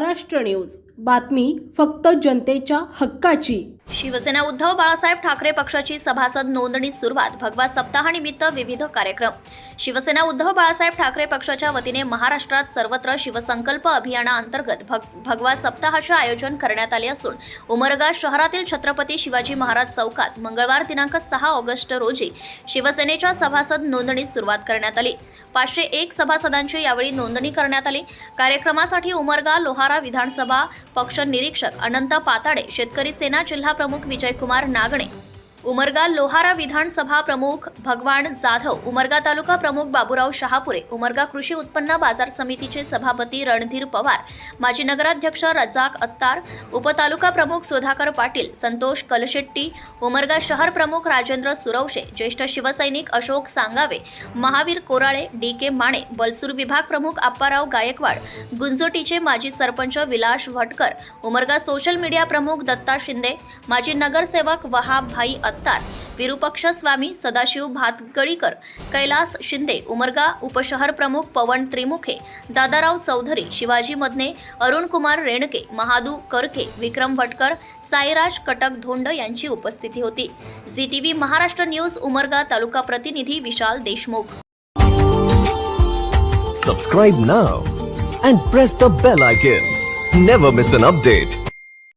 Maharashtra news. बातमी फक्त जनतेच्या हक्काची. शिवसेना उद्धव बाळासाहेब ठाकरे पक्षाची सभासद नोंदणी सुरुवात भगवा सप्ताहानिमित्त विविध कार्यक्रम. शिवसेना उद्धव बाळासाहेब ठाकरे पक्षाच्या वतीने महाराष्ट्रात सर्वत्र शिवसंकल्प अभियानाअंतर्गत भग भगवा सप्ताहाचे आयोजन करण्यात आले असून उमरगा शहरातील छत्रपती शिवाजी महाराज चौकात मंगळवार दिनांक सहा ऑगस्ट रोजी शिवसेनेच्या सभासद नोंदणीस सुरुवात करण्यात आली. पाचशे एक सभासदांची यावेळी नोंदणी करण्यात आली. कार्यक्रमासाठी उमरगा लोहारा विधानसभा पक्ष निरीक्षक अनंत पाताडे शेतकरी सेना जिल्हा प्रमुख विजयकुमार नागणे उमरगा लोहारा विधानसभा प्रमुख भगवान जाधव उमरगा तालुका प्रमुख बाबूराव शहापुरे उमरगा कृषी उत्पन्न बाजार समितीचे सभापती रणधीर पवार माजी नगराध्यक्ष रजाक अत्तार उपतालुका प्रमुख सुधाकर पाटील संतोष कलशेट्टी उमरगा शहर प्रमुख राजेंद्र सुरवशे ज्येष्ठ शिवसैनिक अशोक सांगावे महावीर कोराळे डी के माने बलसूर विभाग प्रमुख आप्पाराव गायकवाड गुंजोटीचे माजी सरपंच विलास भटकर उमरगा सोशल मीडिया प्रमुख दत्ता शिंदे माजी नगरसेवक वहाब भाई हत्तार विरुपक्ष स्वामी सदाशिव भातगडीकर कैलास शिंदे उमरगा उपशहर प्रमुख पवन त्रिमुखे दादाराव चौधरी शिवाजी मदने अरुणकुमार रेणके महादू करके विक्रम भटकर साईराज कटक धोंड यांची उपस्थिती होती. Zee TV Maharashtra news Umarga तालुका प्रतिनिधी Vishal Deshmukh. Subscribe now and press the bell icon never miss an update